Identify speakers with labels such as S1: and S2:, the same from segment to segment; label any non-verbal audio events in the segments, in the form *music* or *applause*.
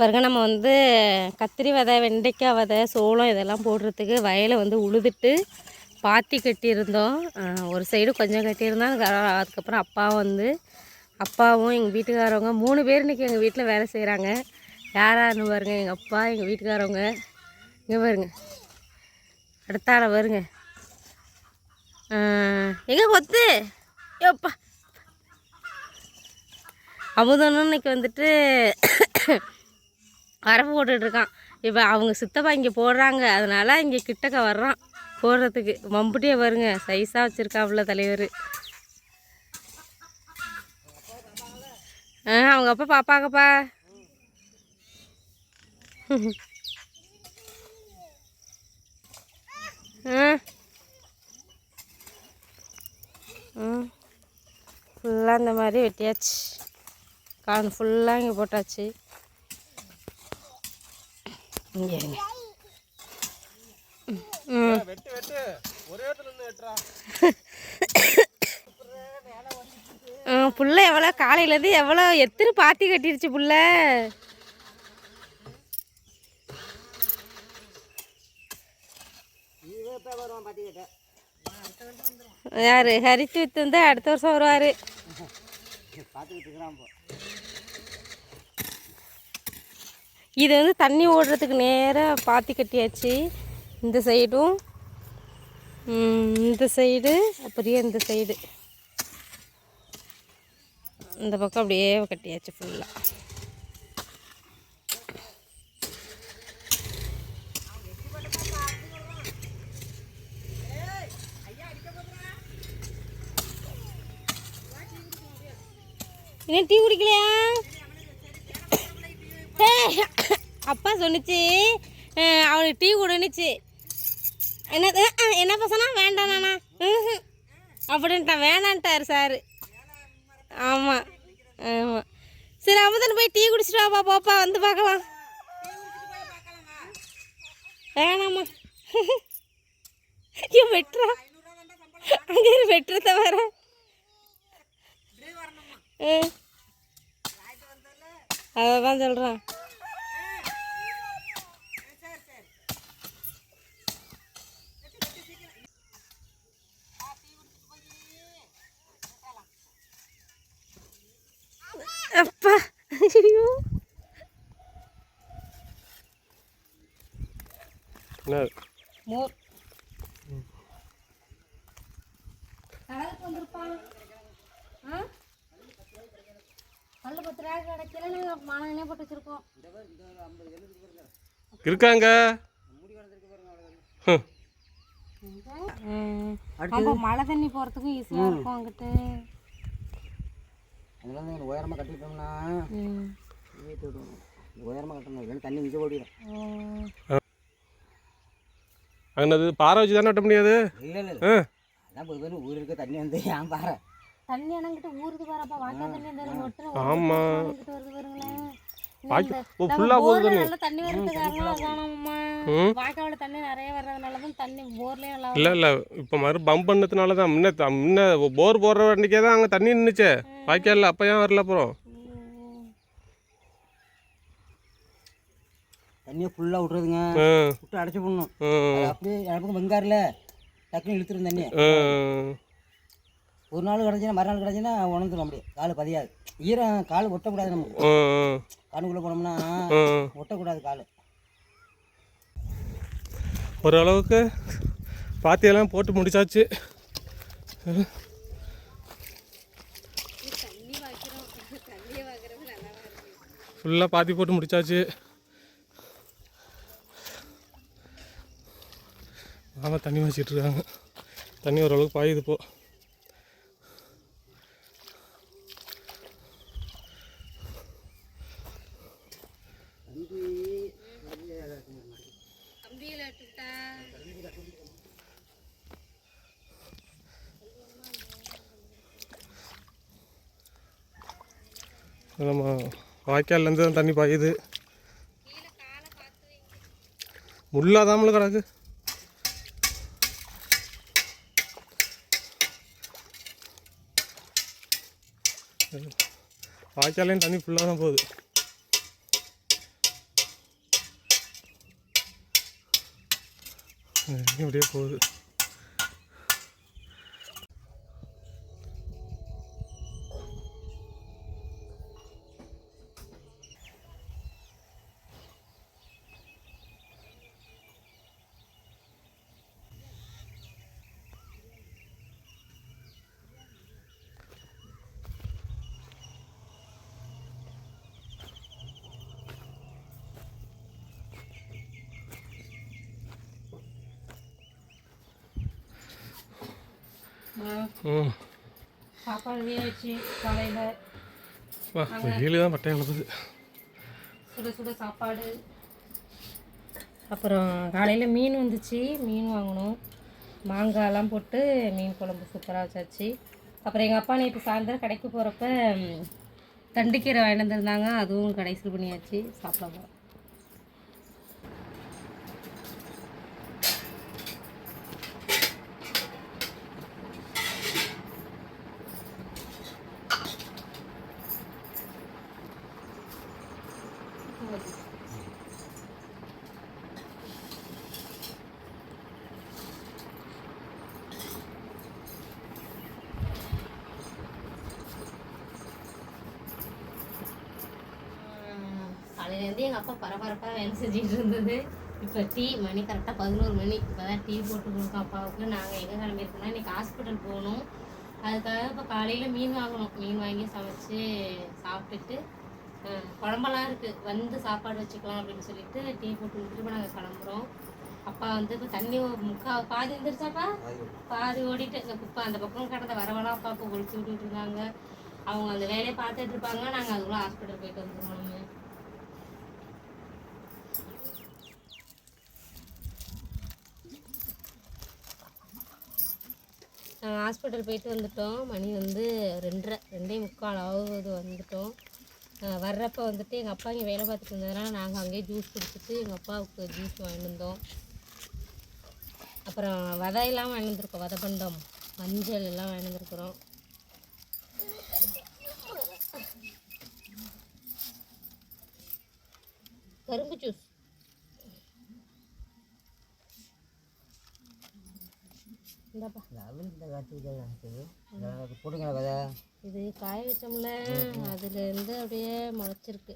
S1: பாருங்க நம்ம வந்து கத்திரி விதை வெண்டைக்காய் விதை சோளம் இதெல்லாம் போடுறதுக்கு வயலை வந்து உழுதுட்டு பாத்தி கட்டியிருந்தோம். ஒரு சைடு கொஞ்சம் கட்டியிருந்தோம். அதுக்கப்புறம் அப்பா வந்து அப்பாவும் எங்கள் வீட்டுக்காரவங்க மூணு பேர் இன்றைக்கி எங்கள் வீட்டில் வேலை செய்கிறாங்க யாராருன்னு பாருங்க எங்கள் அப்பா எங்கள் வீட்டுக்காரவங்க. இங்கே பாருங்க. அடுத்தால வருங்க எங்கே கொத்து எப்பா அமுதனும் இன்னைக்கு வந்துட்டு வரப்பு போட்டுட்ருக்கான். இப்போ அவங்க சித்தப்பா இங்கே போடுறாங்க. அதனால் இங்கே கிட்டக்க வர்றான். போடுறதுக்கு மம்புட்டியே வருங்க சைஸாக வச்சுருக்காப்புல தலைவர். ஆ அவங்க அப்பா பாப்பாங்கப்பா ம் ஃபுல்லாக இந்த மாதிரி வெட்டியாச்சு. கான் ஃபுல்லாக இங்கே போட்டாச்சு. இங்கே இருங்க. ம்.
S2: வெட்டு வெட்டு. ஒரே இடத்துல இருந்து வெட்டுறா.
S1: ஆ, புள்ள எவ்வளோ காலையிலேருந்து எவ்வளோ எத்தனை பாத்தி கட்டிருச்சு புள்ள. யாரு? ஹரித்து வித்து வந்து அடுத்த வருஷம் வருவார். இது வந்து தண்ணி ஓடுறதுக்கு நேராக பாத்தி கட்டியாச்சு. இந்த சைடும் இந்த சைடு அப்படியே இந்த சைடு. இந்த பக்கம் அப்படியே கட்டியாச்சு ஃபுல்லாக இன்னும் டீ குடிக்கலையா? அப்பா சொன்னுச்சு அவனுக்கு டீ கொடுன்னுச்சு. என்ன என்ன பசனா வேண்டாம் நானா. அப்படின்ட்டான் வேணான்ட்டார் சார். ஆமாம் ஆமாம் சரி அமுதன் போய் டீ குடிச்சிட்டு வாப்பா போப்பா வந்து பார்க்கலாம். வேணாம்மா. ஐயோ வெட்டுறா. அங்கே வெட்டுறத வேற. அதை தான் சொல்கிறேன் அப்பா ஐயோ
S2: என்ன
S1: மோர். கடலுக்கு வந்திருப்பான் ஆ? பத்து ரூபாய்க்கு கிடைக்கல. நாங்கள் மானங்கனே போட்டு வச்சுருக்கோம்.
S2: இருக்காங்க.
S1: அப்போ மழை தண்ணி போகிறதுக்கும் ஈஸியாக இருக்கும் அங்கிட்டு.
S3: அதெல்லாம் வந்து உயரமாக கட்டிட்டோம்னா உயரமாக கட்டணும். இல்லைன்னா தண்ணி மிச்சம் ஓடிடும்
S1: ஓ.
S2: அங்கனது பாறை வச்சு தானே வெட்ட முடியாது?
S3: இல்லை இல்லை
S2: ஆ.
S3: அதான் பொது பேர் ஊர் இருக்க தண்ணி வந்து ஏன் பாரு
S1: தண்ணி அணங்கிட்டு ஊறுது பாருப்பா வாய்க்கா தண்ணி அந்த ஒட்டு
S2: ஆமா.
S1: அணங்கிட்டு வருது பாருங்களேன்.
S2: வாய்க்கா-
S1: இந்த-
S2: ஓ, ஆ போகுது.
S1: நல்லா தண்ணி வரது காரணம் அதானம்மா
S2: ம்.
S1: வாய்க்காவோட தண்ணி நிறைய வர்றதுனால தான் தண்ணி போர்லயும் நல்லா
S2: இல்லை இல்லை. இப்போ மறு பம்ப் பண்ணதுனால தான். முன்ன முன்ன போர் போடுற வண்டிக்கே தான் அங்கே தண்ணி நின்றுச்சே வாய்க்காலில். அப்போ ஏன் வரல அப்புறம்?
S3: தண்ணியை ஃபுல்லாக விட்றதுங்க. விட்டு அடைச்சி போடணும் அப்படியே எனக்கு வெங்காரில் டக்குன்னு இழுத்துரும் தண்ணி
S2: ஆ.
S3: ஒரு நாள் கிடச்சினா மறுநாள் கிடச்சினா உணர்ந்துடும் அப்படியே. கால் பதியாது. ஈரம் கால் ஒட்டக்கூடாது நமக்கு
S2: ஆ,
S3: காணுக்குள்ளே போனோம்னா. ஒட்டக்கூடாது கால்.
S2: ஓரளவுக்கு பாத்தியெல்லாம் போட்டு முடிச்சாச்சு. ஃபுல்லாக பாத்தி போட்டு முடிச்சாச்சு. மாமா தண்ணி வச்சிட்டு இருக்காங்க. தண்ணி ஓரளவுக்கு பாயுது போ நம்ம வாய்க்கால்லேருந்து தான் தண்ணி பாயுது. முள்ளாதாமலும் கிடக்கு. வாய்க்காலையும் தண்ணி ஃபுல்லாக தான் போகுது. இப்படியே போகுது. ம்
S1: சாப்பாடு வேச்சு காலையில்
S2: வா வெயில் தான் பட்டையை கிளப்புது
S1: சுட சுட சாப்பாடு. அப்புறம் காலையில் மீன் வந்துச்சு. மீன் வாங்கணும். மாங்காய்லாம் போட்டு மீன் குழம்பு சூப்பராக வச்சாச்சு. அப்புறம் எங்கள் அப்பா நேற்று சாயந்தரம் கடைக்கு போகிறப்ப தண்டுக்கீரை வாங்கிட்டு வந்திருந்தாங்க. அதுவும் கடைசியில் பண்ணியாச்சு. சாப்பிட போகிறோம் காலையிலேருந்து எங்கள் அப்பா பரபரப்பாக வேலை செஞ்சுட்டு இருந்தது இப்போ டீ மணி கரெக்டாக பதினோரு மணி. இப்போ தான் டீ போட்டு கொடுக்கோம் அப்பாவுக்கு. நாங்கள் எங்கே கிளம்பியிருக்கோம்னா இன்றைக்கி ஹாஸ்பிட்டல் போகணும். அதுக்காக இப்போ காலையில் மீன் வாங்கணும். மீன் வாங்கி சமைச்சு சாப்பிட்டுட்டு குழம்பெல்லாம் இருக்குது வந்து சாப்பாடு வச்சுக்கலாம் அப்படின்னு சொல்லிட்டு டீ போட்டு கொடுத்துட்டு இப்போ நாங்கள் கிளம்புறோம். அப்பா வந்து இப்போ தண்ணி முக்கா பாதி வந்துருச்சாப்பா? பாதி ஓடிட்டு இந்த குப்பை அந்த பக்கம் கடந்த வரவெல்லாம் அப்பா இப்போ ஒழிச்சு விட்டுட்டு இருந்தாங்க. அவங்க அந்த வேலையை பார்த்துட்டு இருப்பாங்க. நாங்கள் அதுக்குள்ள ஹாஸ்பிட்டல் போயிட்டு வந்துடுவோம் ஹாஸ்பிட்டல் போயிட்டு வந்துட்டோம். மணி வந்து ரெண்டரை ரெண்டே முக்கால் ஆகுது வந்துட்டோம். வர்றப்போ வர்றப்ப வந்துட்டு எங்கள் அப்பா இங்கே வேலை பார்த்துட்டு இருந்ததுனால நாங்கள் அங்கேயே ஜூஸ் குடிச்சிட்டு எங்கள் அப்பாவுக்கு ஜூஸ் வாங்கியிருந்தோம் அப்புறம் வதையெல்லாம் வாங்கியிருந்துருக்கோம் வதை பண்டம் மஞ்சள் எல்லாம் வாங்கியிருந்துருக்குறோம் கரும்பு ஜூஸ் இந்தாப்பா.
S3: இந்த காற்று இருக்குது போட்டுங்களா கதை.
S1: இது காய வச்சோம்ல அதுலேருந்து அப்படியே முளைச்சிருக்கு.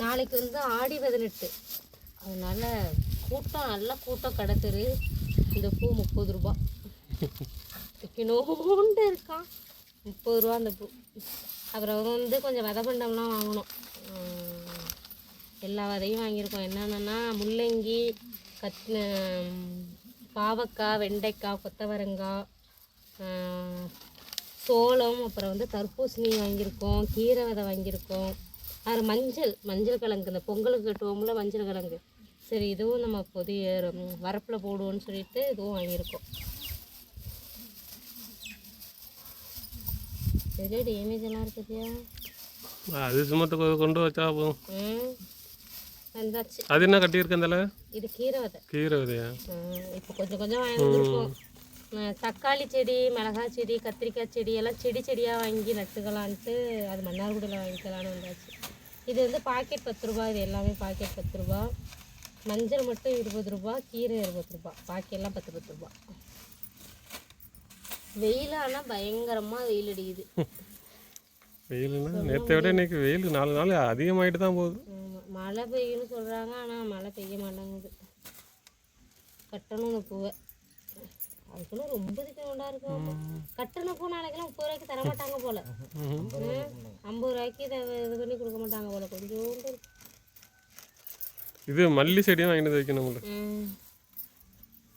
S1: நாளைக்கு வந்து ஆடி பதினெட்டு. அதனால கூட்டம் நல்ல கூட்டம் கடத்துரு இந்த பூ முப்பது ரூபா. கிணோண்டு இருக்கான். முப்பது ரூபா அந்த பூ. அப்புறம் வந்து கொஞ்சம் விதை பண்டம்லாம் வாங்கணும். எல்லா விதையும் வாங்கியிருக்கோம். என்னென்னா முள்ளங்கி கத் பாவக்காய் வெண்டைக்காய் கொத்தவரங்காய் சோளம் அப்புறம் வந்து தர்பூசணி வாங்கியிருக்கோம் கீரை விதை வாங்கியிருக்கோம். அது மஞ்சள் மஞ்சள் கிழங்கு இந்த பொங்கலுக்கு கட்டுவோம்ல மஞ்சள் கிழங்கு. சரி இதுவும் நம்ம புதிய வரப்பில் போடுவோம்னு சொல்லிட்டு இதுவும் வாங்கியிருக்கோம். டேமேஜ் எல்லாம் இருக்குதியா
S2: அது சும்மா கொ- கொண்டு வச்சா போதும்.
S1: ம். வந்தாச்சு.
S2: அது என்ன கட்டியிருக்கேன் தலை
S1: இது கீரை விதை
S2: கீரை விதையா
S1: இப்போ கொஞ்சம் கொஞ்சம் வாங்கி வந்திருக்கோம் அஹ் தக்காளி செடி மிளகாய் செடி கத்திரிக்காய் செடி எல்லாம் செடி செடியாக வாங்கி நட்டுக்கலான்ட்டு அது மன்னார்குடியில் வாங்கிக்கலான்னு வந்தாச்சு. இது வந்து பாக்கெட் பத்து ரூபா இது எல்லாமே பாக்கெட் பத்து ரூபா. மஞ்சள் மட்டும் இருபது ரூபா கீரை இருபது ரூபா. பாக்கெல்லாம் பத்து பத்து ரூபா. வெயில் ஆனால் பயங்கரமாக வெயில் அடிக்குது. *laughs*
S2: வெயிலுன்னா நேற்றை விட இன்னைக்கு வெயில் நாலு நாள் அதிகமாகிட்டு தான் போகுது.
S1: மழை பெய்யும்னு சொல்கிறாங்க ஆனால் மழை பெய்ய மாட்டேங்குது. கட்டணும் இந்த பூவை. அதுக்குள்ள ரொம்ப திக்கணுண்டா இருக்கும் கட்டண பூ நாளைக்கெல்லாம் முப்பது ரூபாய்க்கு தர மாட்டாங்க போல. ஐம்பது ரூபாய்க்கு இதை இது பண்ணி கொடுக்க மாட்டாங்க போல. கொஞ்சோண்டு.
S2: இது மல்லி செடியும் வாங்கிட்டு வைக்கணும் நம்மளுக்கு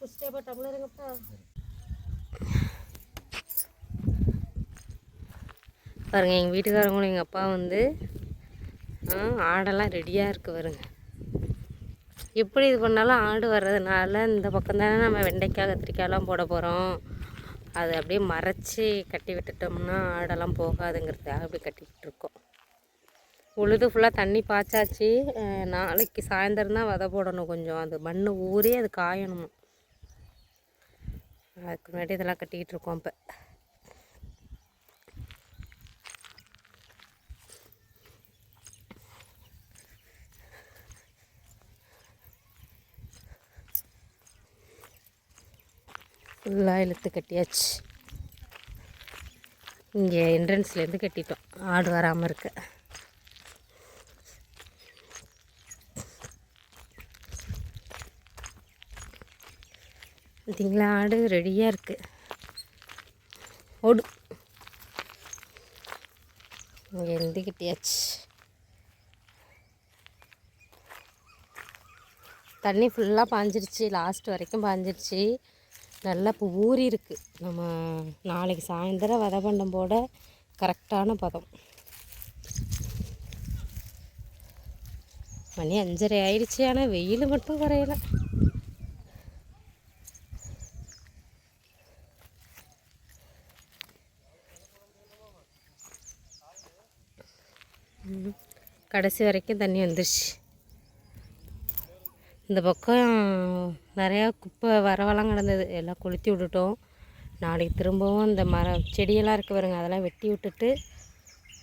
S1: குஸ்டேப்பா டம்ளர் இருங்கப்பா. பாருங்க எங்கள் வீட்டுக்காரங்களும் எங்கள் அப்பா வந்து ஆடெல்லாம் ரெடியாக இருக்குது வருங்க எப்படி இது பண்ணாலும் ஆடு வர்றதுனால இந்த பக்கம் தானே நம்ம வெண்டைக்காய் கத்திரிக்காயெல்லாம் போட போகிறோம் அது அப்படியே மறைச்சி கட்டி விட்டுட்டோம்னா ஆடெல்லாம் போகாதுங்கிறதுக்காக அப்படி கட்டிக்கிட்டு இருக்கோம். உழுது ஃபுல்லாக தண்ணி பாய்ச்சாச்சு. நாளைக்கு சாயந்தரம் தான் விதை போடணும் கொஞ்சம். அது மண் ஊறி அது காயணும். அதுக்கு முன்னாடி இதெல்லாம் கட்டிக்கிட்டு இருக்கோம் இப்போ ஃபுல்லாக இழுத்து கட்டியாச்சு. இங்கே என்ட்ரன்ஸ்லேருந்து கட்டிட்டோம். ஆடு வராமல் இருக்க. பார்த்தீங்களா ஆடு ரெடியாக இருக்குது ஓடு. இங்கே இருந்து கட்டியாச்சு. தண்ணி ஃபுல்லாக பாஞ்சிருச்சு. லாஸ்ட் வரைக்கும் பாஞ்சிருச்சு. நல்லா இப்போ ஊறியிருக்கு. நம்ம நாளைக்கு சாயந்தரம் வதை பண்டம் போட கரெக்டான பதம். மணி அஞ்சரை ஆயிடுச்சு ஆனால் வெயில் மட்டும் குறையல. கடைசி வரைக்கும் தண்ணி வந்துருச்சு. இந்த பக்கம் நிறையா குப்பை வரவெல்லாம் கிடந்தது. எல்லாம் கொளுத்தி விட்டுட்டோம். நாளைக்கு திரும்பவும் இந்த மரம் செடியெல்லாம் இருக்குது பாருங்க அதெல்லாம் வெட்டி விட்டுட்டு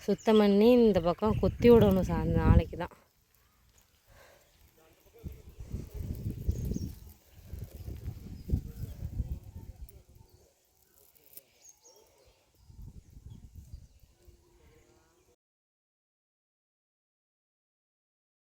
S1: சுத்தம் பண்ணி இந்த பக்கம் கொத்தி விடணும் சா நாளைக்கு தான்.